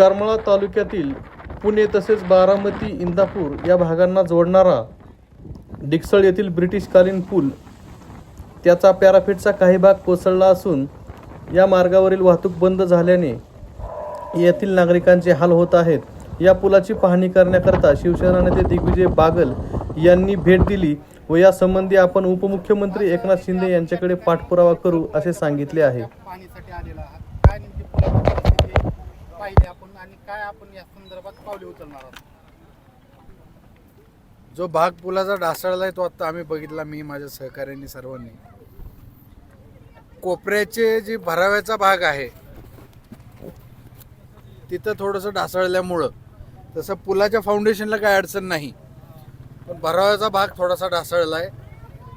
करमाळा तालुक्यातील पुणे तसेच बारामती इंदापूर या भागांना जोडणारा डिक्सळ येथील ब्रिटिशकालीन पूल त्याचा पॅराफिटचा काही भाग कोसळला असून या मार्गावरील वाहतूक बंद झाल्याने येथील नागरिकांचे हाल होत आहेत. या पुलाची पाहणी करण्याकरता शिवसेना नेते दिग्विजय बागल यांनी भेट दिली व यासंबंधी आपण उपमुख्यमंत्री एकनाथ शिंदे यांच्याकडे पाठपुरावा करू असे सांगितले आहे. काय आपण या संदर्भात पावले उचलणार आहोत? जो भाग पुलाचा ढासळलाय तो आता आम्ही बघितला मी माझ्या सहकाऱ्यांनी सर्वांनी. कोपऱ्याचे जे भराव्याचा भाग आहे तिथं थोडंसं ढासळल्यामुळं तसं पुलाच्या फाउंडेशनला काही अडचण नाही. पण भराव्याचा भाग थोडासा ढासळलाय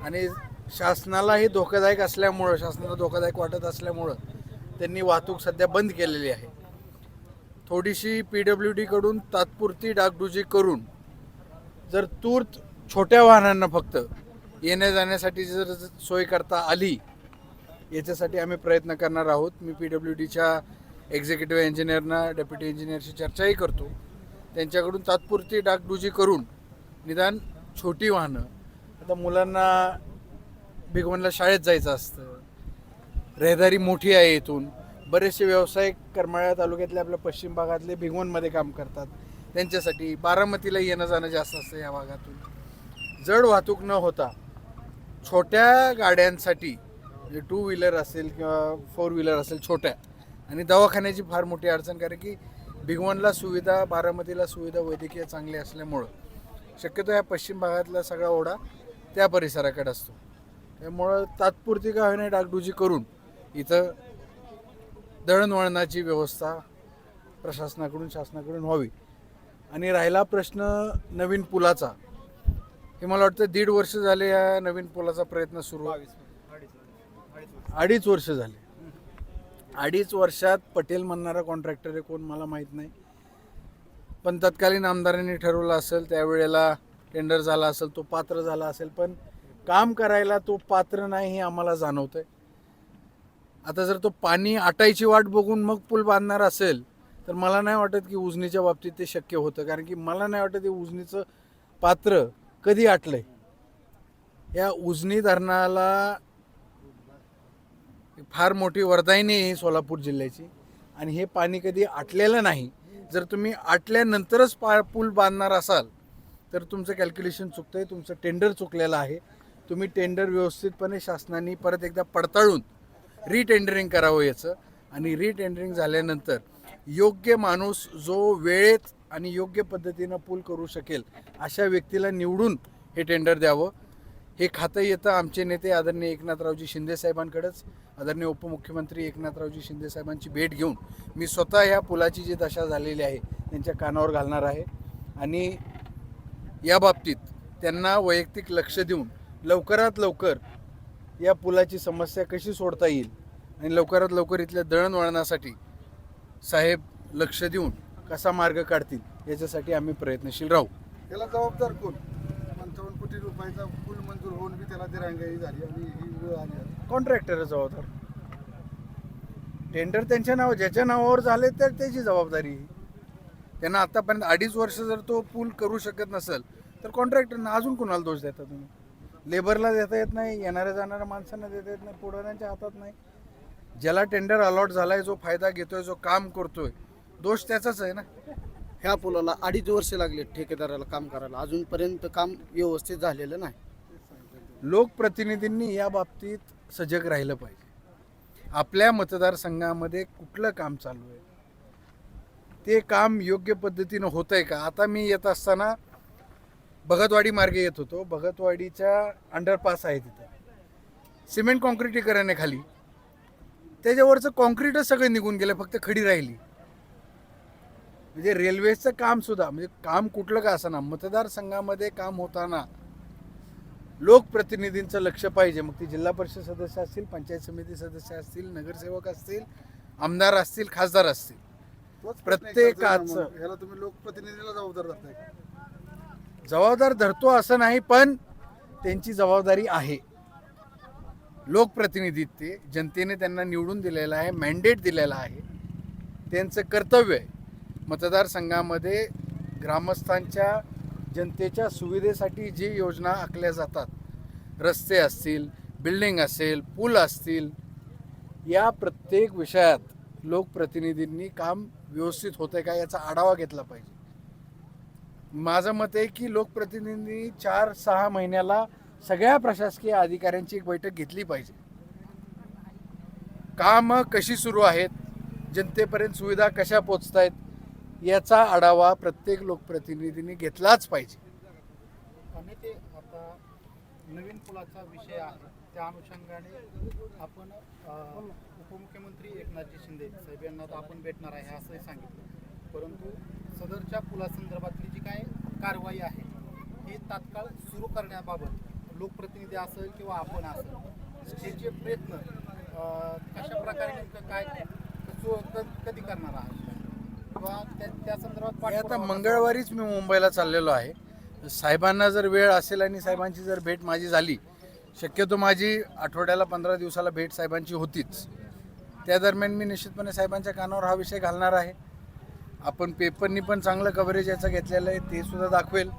आणि शासनालाही धोकादायक असल्यामुळं शासनाला धोकादायक वाटत असल्यामुळं त्यांनी वाहतूक सध्या बंद केलेली आहे. थोडीशी पी डब्ल्यू डीकडून तात्पुरती डागडुजी करून जर तूर्त छोट्या वाहनांना फक्त येण्या जाण्यासाठी जर सोय करता आली याच्यासाठी आम्ही प्रयत्न करणार आहोत. मी पी डब्ल्यू डीच्या एक्झिक्युटिव्ह इंजिनियरना डेप्युटी इंजिनियरशी चर्चाही करतो. त्यांच्याकडून तात्पुरती डागडुजी करून निदान छोटी वाहनं आता मुलांना भिगवणला शाळेत जायचं असतं रहदारी मोठी आहे इथून. बरेचसे व्यावसायिक करमाळ्या तालुक्यातले आपल्या पश्चिम भागातले भिगवणमध्ये काम करतात. त्यांच्यासाठी बारामतीला येणं जाणं जास्त असतं या भागातून. जड वाहतूक न होता छोट्या गाड्यांसाठी म्हणजे टू व्हीलर असेल किंवा फोर व्हीलर असेल छोट्या आणि दवाखान्याची फार मोठी अडचण कारण की भिगवणला सुविधा बारामतीला सुविधा वैद्यकीय चांगली असल्यामुळं शक्यतो या पश्चिम भागातला सगळा ओढा त्या परिसराकडे असतो. त्यामुळं तात्पुरती का होईना डागडुजी करून इथं दळणवळणाची व्यवस्था प्रशासनाकडून शासनाकडून व्हावी. आणि राहिला प्रश्न नवीन पुलाचा. हे मला वाटतं दीड वर्ष झाले या नवीन पुलाचा प्रयत्न सुरू. अडीच वर्ष झाले. अडीच वर्षात पटेल म्हणणारा कॉन्ट्रॅक्टर आहे कोण मला माहीत नाही. पण तत्कालीन आमदारांनी ठरवलं असेल त्यावेळेला टेंडर झाला असेल तो पात्र झाला असेल. पण काम करायला तो पात्र नाही हे आम्हाला जाणवतं आहे आता जर तो पाणी आटायची वाट बघून मग पूल बांधणार असेल तर मला नाही वाटत की उजनीच्या बाबतीत ते शक्य होतं. कारण की मला नाही वाटत ते उजनीचं पात्र कधी आटलं आहे या उजनी धरणाला फार मोठी वरदायनी आहे सोलापूर जिल्ह्याची. आणि हे पाणी कधी आटलेलं नाही. जर तुम्ही आटल्यानंतरच पा पूल बांधणार असाल तर तुमचं कॅल्क्युलेशन चुकतं आहे तुमचं टेंडर चुकलेलं आहे. तुम्ही टेंडर व्यवस्थितपणे शासनाने परत एकदा पडताळून रिटेंडरिंग करावं याचं. आणि रिटेंडरिंग झाल्यानंतर योग्य माणूस जो वेळेत आणि योग्य पद्धतीनं पूल करू शकेल अशा व्यक्तीला निवडून हे टेंडर द्यावं. हे खातं येतं आमचे नेते आदरणीय एकनाथरावजी शिंदे साहेबांकडेच. आदरणीय उपमुख्यमंत्री एकनाथरावजी शिंदे साहेबांची भेट घेऊन मी स्वतः ह्या पुलाची जी दशा झालेली आहे त्यांच्या कानावर घालणार आहे. आणि या बाबतीत त्यांना वैयक्तिक लक्ष देऊन लवकरात लवकर या पुलाची समस्या कशी सोडता येईल? आणि लवकरात लवकर इथल्या दळणवळणासाठी साहेब लक्ष देऊन कसा मार्ग काढतील? याच्यासाठी आम्ही प्रयत्नशील राहू. त्याला जबाबदार कोण? पंचावन्न कोटी रुपयाचा पूल मंजूर होऊन बी त्याला दिरांगाई झाली आणि ही आली. कॉन्ट्रॅक्टर जबाबदार. टेंडर त्यांच्या नाव ज्याच्या नावावर झाले तर त्याची जबाबदारी. त्यांना आतापर्यंत अडीच वर्ष जर तो पूल करू शकत नसेल तर कॉन्ट्रॅक्टरना अजून कुणाला दोष देता तुम्ही? लेबरला देता येत नाही येणाऱ्या जाणाऱ्या माणसांना देता येत नाही पुढाऱ्यांच्या हातात नाही. ज्याला टेंडर अलॉट झालाय जो फायदा घेतोय जो काम करतोय दोष त्याचाच आहे ना. ह्या पुलाला अडीच वर्ष लागले ठेकेदाराला काम करायला. अजूनपर्यंत काम व्यवस्थित झालेलं नाही. लोकप्रतिनिधींनी या बाबतीत सजग राहिलं पाहिजे. आपल्या मतदारसंघामध्ये कुठलं काम चालू आहे? ते काम योग्य पद्धतीनं होत आहे का? आता मी येत असताना भगतवाडी मार्गे येत होतो. भगतवाडीच्या अंडरपास आहे तिथं. सिमेंट कॉन्क्रिटीकरण आहे खाली. त्याच्यावरचं कॉन्क्रीटच सगळं निघून गेलं फक्त खडी राहिली. म्हणजे रेल्वेचं काम सुद्धा म्हणजे काम कुठलं का असं ना मतदारसंघामध्ये काम होताना लोकप्रतिनिधींचं लक्ष पाहिजे. मग ती जिल्हा परिषद सदस्य असतील पंचायत समिती सदस्य असतील नगरसेवक असतील आमदार असतील खासदार असतील. प्रत्येकाचं-. ह्याला तुम्ही लोकप्रतिनिधीला जबाबदार? जबाबदार धरतो असं नाही पण त्यांची जबाबदारी आहे. लोकप्रतिनिधी ते जनतेने त्यांना निवडून दिलेलं आहे मॅन्डेट दिलेला आहे. त्यांचं कर्तव्य आहे. मतदारसंघामध्ये ग्रामस्थांच्या जनतेच्या सुविधेसाठी जी योजना आखल्या जातात रस्ते असतील बिल्डिंग असेल पूल असतील या प्रत्येक विषयात लोकप्रतिनिधींनी काम व्यवस्थित होतं का याचा आढावा घेतला पाहिजे. माझं मत आहे की लोकप्रतिनिधी चार सहा महिन्याला सगळ्या प्रशासकीय अधिकाऱ्यांची एक बैठक घेतली पाहिजे. कामं कशी सुरू आहेत जनतेपर्यंत सुविधा कशा पोचत आहेत याचा आढावा प्रत्येक लोकप्रतिनिधींनी घेतलाच पाहिजे. आणि ते आता नवीन पुलाचा विषय आहे त्या अनुषंगाने आपण उपमुख्यमंत्री एकनाथजी शिंदे साहेब यांना आपण भेटणार आहे असंही सांगितलं. परंतु सदरच्या पुलासंदर्भातली जी काय कारवाई आहे ही तात्काळ सुरू करण्याबाबत लोकप्रतिनिधी असेल किंवा आपण असेल त्याचे प्रयत्न अं, कशा प्रकारे काय कधी करणार आहात? किंवा त्या त्या संदर्भात आता मंगळवारीच मी मुंबईला चाललेलो आहे. साहेबांना जर वेळ असेल आणि साहेबांची जर भेट माझी झाली शक्यतो माझी आठवड्याला पंधरा दिवसाला भेट साहेबांची होतीच. त्या दरम्यान मी निश्चितपणे साहेबांच्या कानावर हा विषय घालणार आहे. आपण पेपरनी पण चांगलं कव्हरेज याचं घेतलेलं आहे ते सुद्धा दाखवेल.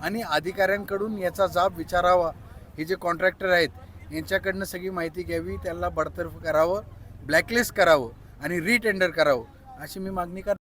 आणि अधिकाऱ्यांकडून याचा जाब विचारावा. हे जे कॉन्ट्रॅक्टर आहेत यांच्याकडनं सगळी माहिती घ्यावी त्याला बडतर्फ करावं ब्लॅकलिस्ट करावं आणि रिटेंडर करावं अशी मी मागणी करतो.